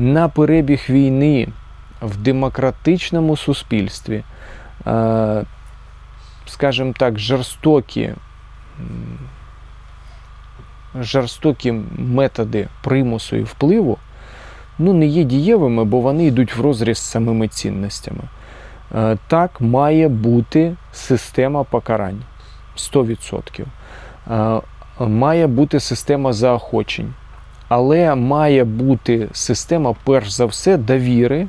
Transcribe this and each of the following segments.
на перебіг війни в демократичному суспільстві, е, скажімо так, жорстокі, жорстокі методи примусу і впливу ну, не є дієвими, бо вони йдуть в розріз з самими цінностями. Е, Так має бути система покарань 100%. Е, Має бути система заохочень, але має бути система, перш за все, довіри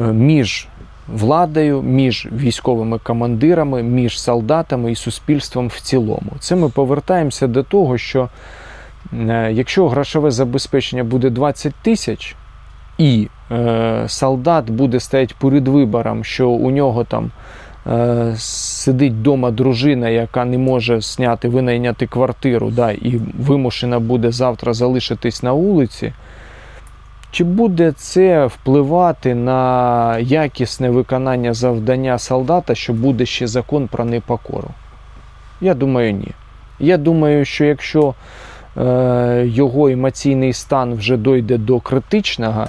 е, між владою, між військовими командирами, між солдатами і суспільством в цілому. Це ми повертаємося до того, що е, якщо грошове забезпечення буде 20 тисяч, і е, солдат буде стояти перед вибором, що у нього там сидить вдома дружина, яка не може зняти, винайняти квартиру, да, і вимушена буде завтра залишитись на вулиці. Чи буде це впливати на якісне виконання завдання солдата, що буде ще закон про непокору? Я думаю, ні. Я думаю, що якщо е, його емоційний стан вже дойде до критичного,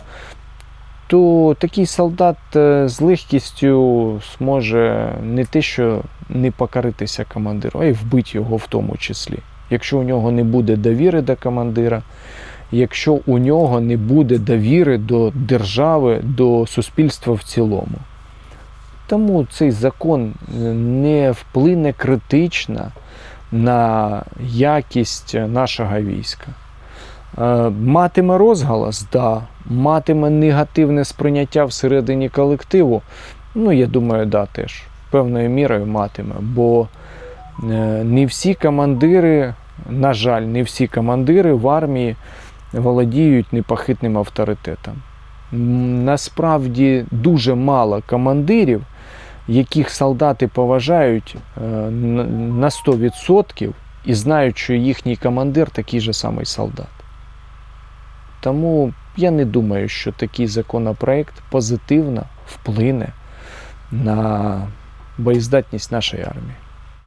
то такий солдат е, з легкістю зможе не те, що не покоритися командиру, а й вбити його в тому числі. Якщо у нього не буде довіри до командира, якщо у нього не буде довіри до держави, до суспільства в цілому. Тому цей закон е, не вплине критично на якість нашого війська. Е, Матиме розголос, да. Матиме негативне сприйняття всередині колективу. Ну, я думаю, да, теж. Певною мірою матиме. Бо е, не всі командири, на жаль, не всі командири в армії володіють непохитним авторитетом. Насправді дуже мало командирів, яких солдати поважають е, на 100% і знають, що їхній командир такий же самий солдат. Тому я не думаю, що такий законопроект позитивно вплине на боєздатність нашої армії.